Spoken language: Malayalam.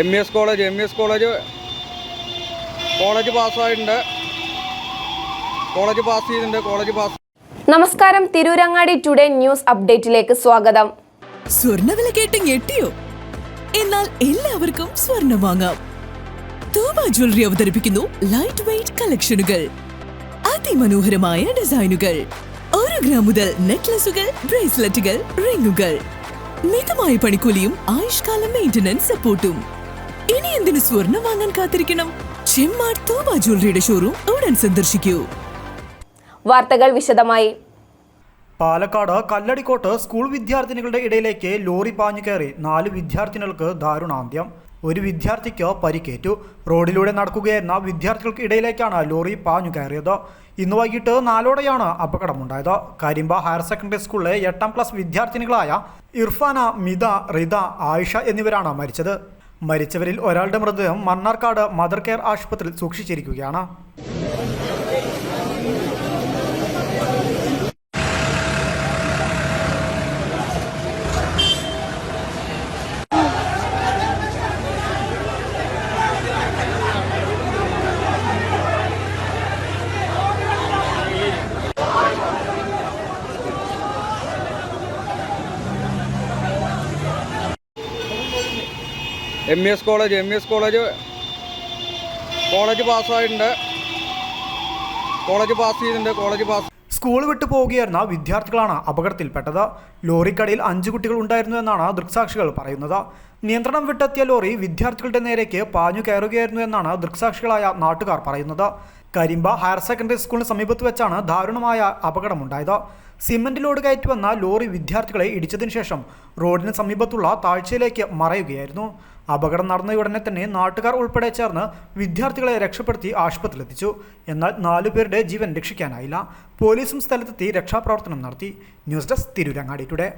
M E S college M E S college college പാസ്സായിട്ടുണ്ട് college pass ചെയ്തിട്ടുണ്ട്. കോളേജ് പാസ് നമസ്കാരം. തിരൂരങ്ങാടി ടുഡേ ന്യൂസ് അപ്ഡേറ്റിലേക്ക് സ്വാഗതം. സ്വർണവില കേട്ട് ഞെട്ടിയോ? എന്നാൽ എല്ലാവർക്കും സ്വർണം വാങ്ങാം. തൂബ ജ്വല്ലറി അവതരിപ്പിക്കുന്നു ലൈറ്റ് വെയിറ്റ് കളക്ഷനുകൾ അതിമനോഹരമായ ഡിസൈനുകൾ ഒരു ഗ്രാം മുതൽ നെക്ലസുകൾ ബ്രേസ്ലെറ്റുകൾ റിങ്ങുകൾ മിതമായ പണിക്കൂലിയും ആയുഷ്കാല മെയിന്റനൻസ് സപ്പോർട്ടും ഇനി എന്തിനു സ്വർണം വാങ്ങാൻ കാത്തിരിക്കണം? ചെമ്മാട് തോബ ജ്വല്ലറിയുടെ ഷോറൂം ഉടൻ സന്ദർശിക്കൂ. വാർത്തകൾ വിശദമായി. പാലക്കാട് കല്ലടിക്കോട്ട് സ്കൂൾ വിദ്യാർത്ഥിനികളുടെ ഇടയിലേക്ക് ലോറി പാഞ്ഞു കയറി നാല് വിദ്യാർത്ഥിനികൾക്ക് ദാരുണാന്ത്യം. ഒരു വിദ്യാർത്ഥിക്ക് പരിക്കേറ്റു. റോഡിലൂടെ നടക്കുകയായിരുന്ന വിദ്യാർത്ഥികൾക്ക് ഇടയിലേക്കാണ് ലോറി പാഞ്ഞു കയറിയത്. ഇന്ന് വൈകിട്ട് നാലോടെയാണ് അപകടമുണ്ടായത്. കരിമ്പ ഹയർ സെക്കൻഡറി സ്കൂളിലെ എട്ടാം ക്ലാസ് വിദ്യാർത്ഥിനികളായ ഇർഫാന മിത റിത ആയിഷ എന്നിവരാണ് മരിച്ചത്. മരിച്ചവരിൽ ഒരാളുടെ മൃതദേഹം മണ്ണാർക്കാട് മദർ കെയർ ആശുപത്രിയിൽ സൂക്ഷിച്ചിരിക്കുകയാണ്. M E S college M E S college college പാസ്സായിട്ടുണ്ട് college pass ചെയ്തിട്ടുണ്ട്. കോളേജ് പാസ് സ്കൂൾ വിട്ടു പോവുകയായിരുന്ന വിദ്യാർത്ഥികളാണ് അപകടത്തിൽപ്പെട്ടത്. ലോറിക്കടിയിൽ അഞ്ചു കുട്ടികൾ ഉണ്ടായിരുന്നു എന്നാണ് ദൃക്സാക്ഷികൾ പറയുന്നത്. നിയന്ത്രണം വിട്ടെത്തിയ ലോറി വിദ്യാർത്ഥികളുടെ നേരേക്ക് പാഞ്ഞു കയറുകയായിരുന്നു എന്നാണ് ദൃക്സാക്ഷികളായ നാട്ടുകാർ പറയുന്നത്. കരിമ്പ ഹയർ സെക്കൻഡറി സ്കൂളിന് സമീപത്ത് വെച്ചാണ് ദാരുണമായ അപകടമുണ്ടായത്. സിമന്റ് ലോഡ് കയറ്റി വന്ന ലോറി വിദ്യാർത്ഥികളെ ഇടിച്ചതിനു ശേഷം റോഡിന് സമീപത്തുള്ള താഴ്ചയിലേക്ക് മറയുകയായിരുന്നു. അപകടം നടന്ന ഉടനെ തന്നെ നാട്ടുകാർ ഉൾപ്പെടെ ചേർന്ന് വിദ്യാർത്ഥികളെ രക്ഷപ്പെടുത്തി ആശുപത്രിയിലെത്തിച്ചു. എന്നാൽ നാലു പേരുടെ ജീവൻ രക്ഷിക്കാനായില്ല. പോലീസും സ്ഥലത്തെത്തി രക്ഷാപ്രവർത്തനം നടത്തി. News desk Tirurangadi today.